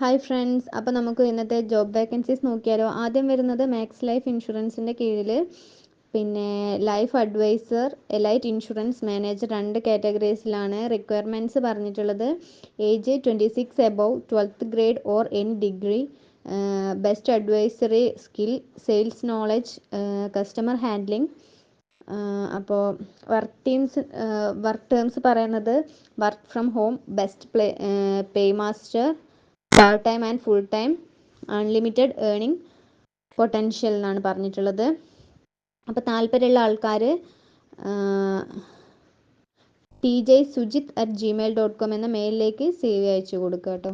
Hi friends അപ്പോൾ നമുക്ക് ഇന്നത്തെ ജോബ് വേക്കൻസീസ് നോക്കിയാലോ? ആദ്യം വരുന്നത് മാക്സ് ലൈഫ് ഇൻഷുറൻസിന്റെ കീഴിൽ പിന്നെ life advisor elite insurance manager രണ്ട് കാറ്റഗറീസിലാണ് റിക്വയർമെന്റ്സ് പറഞ്ഞിട്ടുള്ളത്. Age twenty six above twelfth grade or an degree best advisory skill sales knowledge customer handling അപ്പോൾ വർക്ക് ടീംസ് വർക്ക് ടേംസ് പറയുന്നത് work from home best play pay master part time and full time unlimited earning potential എന്നാണ് പറഞ്ഞിട്ടുള്ളത്. അപ്പോൾ താല്പര്യമുള്ള ആൾക്കാർ T J Sujith at gmail dot com എന്ന മെയിലിലേക്ക് C V അയച്ചു കൊടുക്കുക കേട്ടോ.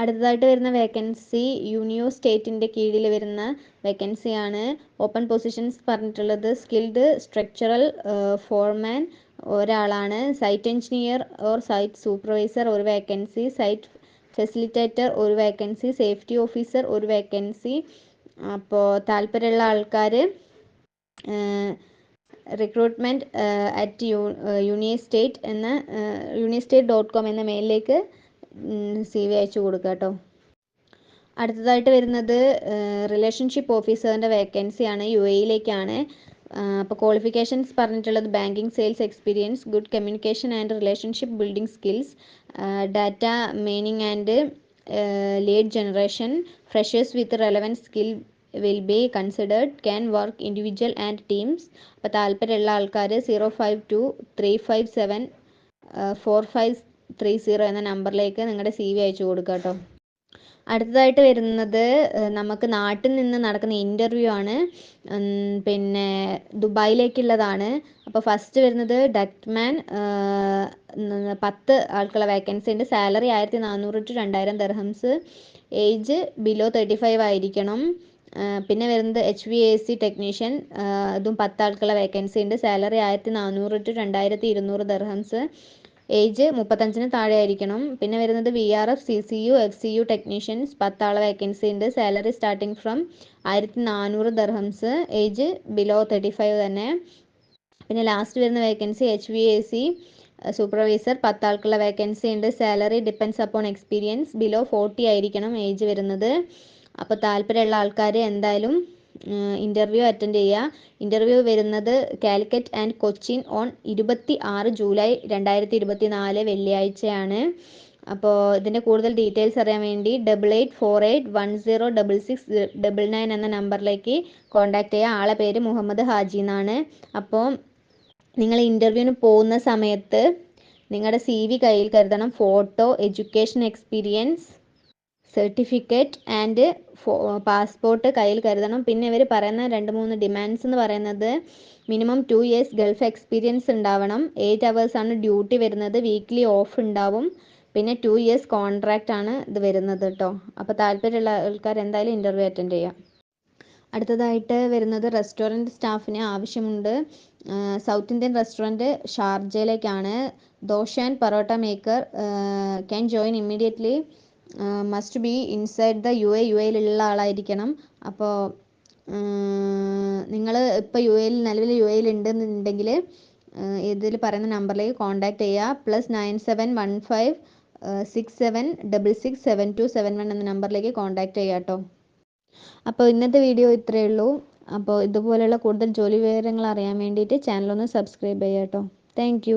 അടുത്തതായിട്ട് വരുന്ന വേക്കൻസി യൂണിയോ സ്റ്റേറ്റിന്റെ കീഴിൽ വരുന്ന വേക്കൻസിയാണ് ഓപ്പൺ പൊസിഷൻസ് പറഞ്ഞിട്ടുള്ളത്. സ്കിൽഡ് സ്ട്രക്ചറൽ ഫോർമാൻ ഒരാളാണ്. Site engineer or site supervisor ഒരു വേക്കൻസി സൈറ്റ് ഫെസിലിറ്റേറ്റർ ഒരു വേക്കൻസി സേഫ്റ്റി ഓഫീസർ ഒരു വേക്കൻസി അപ്പോൾ താല്പര്യമുള്ള ആൾക്കാർ recruitment at U union state എന്ന യൂണിയൻ സ്റ്റേറ്റ് ഡോട്ട് കോം എന്ന മെയിലിലേക്ക് സി വി അയച്ചു കൊടുക്കുക കേട്ടോ അടുത്തതായിട്ട് വരുന്നത് റിലേഷൻഷിപ്പ് ഓഫീസറിന്റെ വേക്കൻസിയാണ് യു എയിലേക്കാണ് അപ്പോൾ ക്വാളിഫിക്കേഷൻസ് പറഞ്ഞിട്ടുള്ളത് banking sales experience good communication and relationship building skills data mining and lead generation freshers with relevant skill will be considered can work individual and teams അപ്പോൾ താല്പര്യമുള്ള ആൾക്കാർ zero five two three five seven four five three zero എന്ന നമ്പറിലേക്ക് നിങ്ങളുടെ C V അയച്ചു കൊടുക്കുക കേട്ടോ അടുത്തതായിട്ട് വരുന്നത് നമുക്ക് നാട്ടിൽ നിന്ന് നടക്കുന്ന ഇന്റർവ്യൂ ആണ്. പിന്നെ ദുബായിലേക്കുള്ളതാണ്. അപ്പോൾ ഫസ്റ്റ് വരുന്നത് ഡക്ട്മാൻ പത്ത് ആൾക്കുള്ള വേക്കൻസി ഉണ്ട്. സാലറി ആയിരത്തി നാനൂറ് ടു രണ്ടായിരം dirhams age below thirty five ആയിരിക്കണം പിന്നെ വരുന്നത് H V A C technician ഇതും പത്ത് ആൾക്കുള്ള വേക്കൻസി ഉണ്ട്. സാലറി ആയിരത്തി നാനൂറ് ടു രണ്ടായിരത്തി ഇരുന്നൂറ് ദർഹംസ് ഏജ് മുപ്പത്തഞ്ചിന് താഴെ ആയിരിക്കണം പിന്നെ വരുന്നത് V R F C C U F C U technicians പത്താളെ vacancy ഉണ്ട്. സാലറി സ്റ്റാർട്ടിങ് ഫ്രം ആയിരത്തി നാനൂറ് dirhams age below thirty five തന്നെ. പിന്നെ ലാസ്റ്റ് വരുന്ന vacancy H V A C supervisor പത്താൾക്കുള്ള vacancy ഉണ്ട്. Salary depends upon experience below forty ആയിരിക്കണം age വരുന്നത്. അപ്പോൾ താല്പര്യമുള്ള ആൾക്കാർ എന്തായാലും ഇന്റർവ്യൂ അറ്റൻഡ് ചെയ്യുക. ഇന്റർവ്യൂ വരുന്നത് കാലിക്കറ്റ് ആൻഡ് കൊച്ചിൻ ഓൺ ഇരുപത്തി ആറ് ജൂലൈ രണ്ടായിരത്തി ഇരുപത്തി നാല് വെള്ളിയാഴ്ചയാണ്. അപ്പോൾ ഇതിന്റെ കൂടുതൽ ഡീറ്റെയിൽസ് അറിയാൻ വേണ്ടി double eight four eight one zero double six double nine എന്ന നമ്പറിലേക്ക് കോൺടാക്ട് ചെയ്യുക. ആളെ പേര് മുഹമ്മദ് ഹാജി എന്നാണ്. അപ്പോൾ നിങ്ങൾ ഇന്റർവ്യൂവിന് പോകുന്ന സമയത്ത് നിങ്ങളുടെ സി വി കയ്യിൽ കരുതണം. Photo education experience certificate and passport കയ്യിൽ കരുതണം. പിന്നെ ഇവർ പറയുന്ന രണ്ട് മൂന്ന് ഡിമാൻഡ്സ് എന്ന് പറയുന്നത് minimum two years gulf experience ഉണ്ടാവണം. എയ്റ്റ് അവേഴ്സാണ് ഡ്യൂട്ടി വരുന്നത്. വീക്ക്ലി ഓഫ് ഉണ്ടാവും. പിന്നെ ടു ഇയേഴ്സ് കോൺട്രാക്റ്റ് ആണ് ഇത് വരുന്നത് കേട്ടോ. അപ്പോൾ താല്പര്യമുള്ള ആൾക്കാർ എന്തായാലും ഇന്റർവ്യൂ അറ്റൻഡ് ചെയ്യാം. അടുത്തതായിട്ട് വരുന്നത് റെസ്റ്റോറന്റ് സ്റ്റാഫിന് ആവശ്യമുണ്ട്. South Indian restaurant ഷാർജയിലേക്കാണ്. Dosa and parotta maker can join immediately must be inside the U A U എയിലുള്ള ആളായിരിക്കണം. അപ്പോൾ നിങ്ങൾ ഇപ്പോൾ യു എയിൽ നിലവിൽ യു എയിൽ ഉണ്ടെന്നുണ്ടെങ്കിൽ ഇതിൽ പറയുന്ന നമ്പറിലേക്ക് കോൺടാക്ട് ചെയ്യുക. Plus nine seven one five six seven double six seven two seven one എന്ന നമ്പറിലേക്ക് കോൺടാക്ട് ചെയ്യുക കേട്ടോ. അപ്പോൾ ഇന്നത്തെ വീഡിയോ ഇത്രയേ ഉള്ളൂ. അപ്പോൾ ഇതുപോലെയുള്ള കൂടുതൽ ജോലി വിവരങ്ങൾ അറിയാൻ വേണ്ടിയിട്ട് ചാനൽ ഒന്ന് സബ്സ്ക്രൈബ് ചെയ്യാം കേട്ടോ. താങ്ക്